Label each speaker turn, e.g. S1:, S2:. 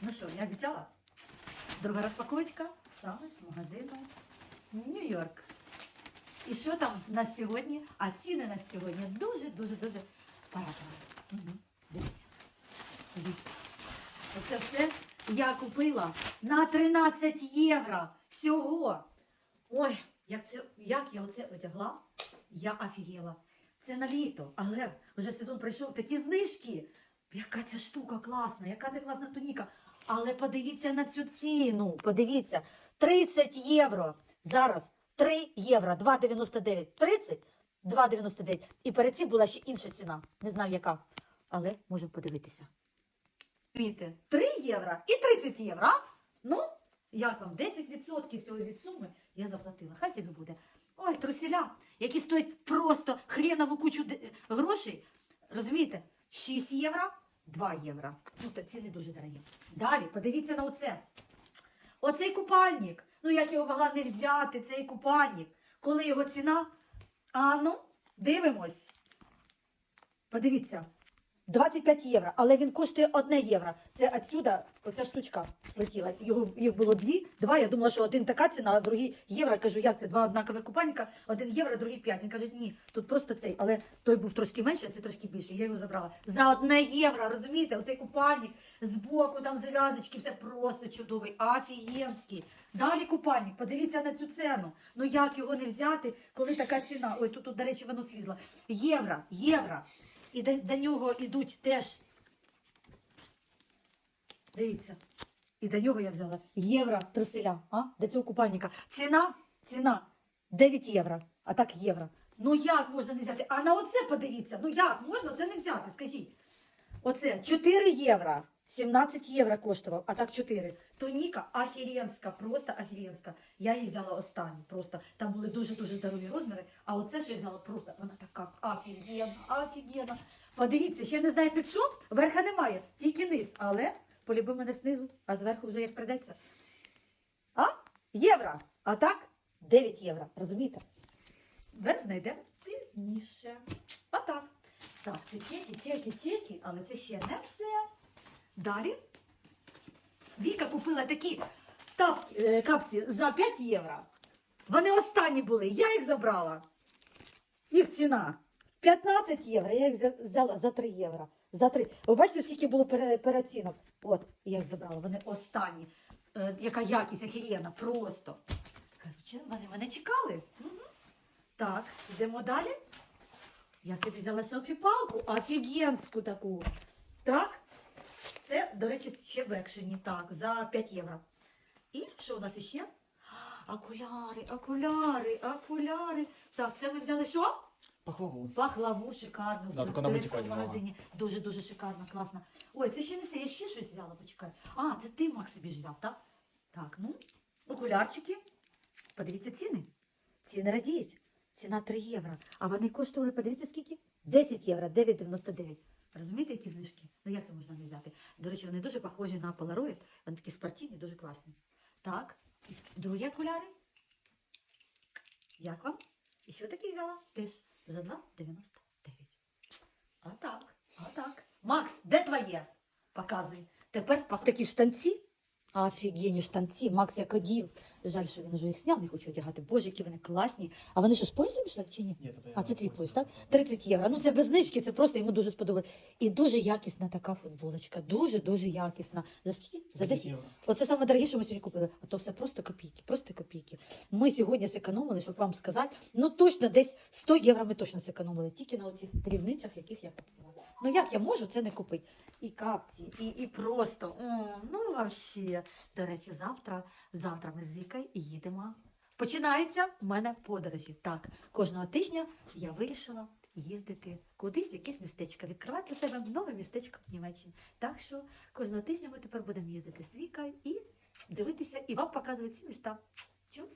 S1: Ну що, я обіцяла? Друга розпаковочка саме з магазину Нью-Йорк. І що там в нас сьогодні? А ціни на сьогодні дуже-дуже дуже парадні. Угу. Дивіться. Дивіться. Оце все я купила на 13 євро всього. Ой, як, це, як я оце одягла, я офігела. Це на літо, але вже сезон пройшов такі знижки. Яка ця штука класна, яка це класна туніка. Але подивіться на цю ціну. Подивіться, 30 євро. Зараз 3 євро, 2,99. 30, 2,99. І перед цим була ще інша ціна. Не знаю яка. Але можемо подивитися. 3 євро і 30 євро. Ну, як вам? 10% всього від суми я заплатила. Хай тобі буде. Ой, труселя, які стоять просто хренову кучу грошей. Розумієте? 6 євро, 2 євро. Ну, та ціни дуже дорогі. Далі, подивіться на оце. Оцей купальник. Ну, як його могла не взяти, цей купальник. Коли його ціна? А ну, дивимось. Подивіться. 25 євро, але він коштує 1 євро. Це отсюда оця штучка злетіла. Його, їх було дві, два. Я думала, що один така ціна, а другий євро. Я кажу, як це два однакових купальника, один євро, другий 5. Він каже, ні, тут просто цей, але той був трошки менший, а цей трошки більший. Я його забрала. За 1 євро, розумієте? Оцей купальник збоку, там зав'язочки, все просто чудовий, офігенський. Далі купальник, подивіться на цю ціну. Ну як його не взяти, коли така ціна? Ой, тут, тут до речі, воно слізло. Євро, євро. І до, до нього йдуть теж. Дивіться. І до нього я взяла євро труселя, а? До цього купальника. Ціна, ціна 9 євро, а так євро. Ну як можна не взяти? А на оце подивіться. Ну як можна це не взяти? Скажіть. Оце 4 євро. 17 євро коштував, а так 4. Туніка ахіренська, просто ахіренська. Я її взяла останню. Просто там були дуже-дуже здорові розміри. А оце, що я взяла, просто вона така офігенна, офігенна. Подивіться, ще не знаю під що, верха немає, тільки низ. Але полюби мене знизу, а зверху вже як придеться. А? Євро. А так 9 євро. Розумієте? Верх знайдемо пізніше. Отак. Так, чеки, чеки, чеки, але це ще не все. Далі Віка купила такі тапки, е, капці за 5 євро. Вони останні були, я їх забрала. Їх ціна 15 євро. Я їх взяла за 3 євро. За 3. Ви бачите, скільки було пере- переоцінок? От, я їх забрала. Вони останні. Е, яка якість охерена, просто. Короче, вони мене чекали. Мгм. Так, йдемо далі. Я собі взяла селфі-палку, офігенську таку. Так. Це, до речі, ще в екшені. Так, за 5 євро. І що у нас іще? Окуляри, окуляри, окуляри. Так, це ми взяли що?
S2: Пахлаву.
S1: Пахлаву шикарну
S2: Да,
S1: в
S2: таку на
S1: турецькому магазині. Дуже дуже шикарно, класно. Ой, це ще не все. Я ще щось взяла, почекай. А, це ти Макс собі ж взяв, так? Так, ну, окулярчики. Подивіться ціни. Ціни радіють. Ціна 3 євро. А вони коштували, подивіться скільки? 10 євро, 9,99. Розумієте, які знижки? Ну як це можна не взяти? До речі, вони дуже похожі на Polaroid. Вони такі спортивні, дуже класні. Так, другі окуляри. Як вам? І що такі взяла? Теж за 2,99. А так, а так. Макс, де твоє? Показуй. Тепер такі штанці. Офігенні штанці. Макс як одів. Жаль, що він вже їх сняв, не хоче одягати. Боже, які вони класні. А вони що, з поясом пішли чи ні?
S2: Ні,
S1: А це твій пояс. так? 30 євро. Ну це без знижки, це просто йому дуже сподобалось. І дуже якісна така футболочка. Дуже дуже якісна. За скільки? За 10
S2: євро.
S1: Оце саме дороге, що ми сьогодні купили. А то все просто копійки, просто копійки. Ми сьогодні зекономили, щоб вам сказати, ну точно десь 100 євро ми точно зекономили, тільки на оцих дрібницях, яких я купила. Ну як я можу це не купити? І капці, і, і просто. О, ну вообще. До речі, завтра, завтра ми з Вікою їдемо. Починається в мене подорожі. Так, кожного тижня я вирішила їздити кудись в якесь містечко, відкривати для себе нове містечко в Німеччині. Так що кожного тижня ми тепер будемо їздити з Вікою і дивитися, і вам показувати ці міста. Чу?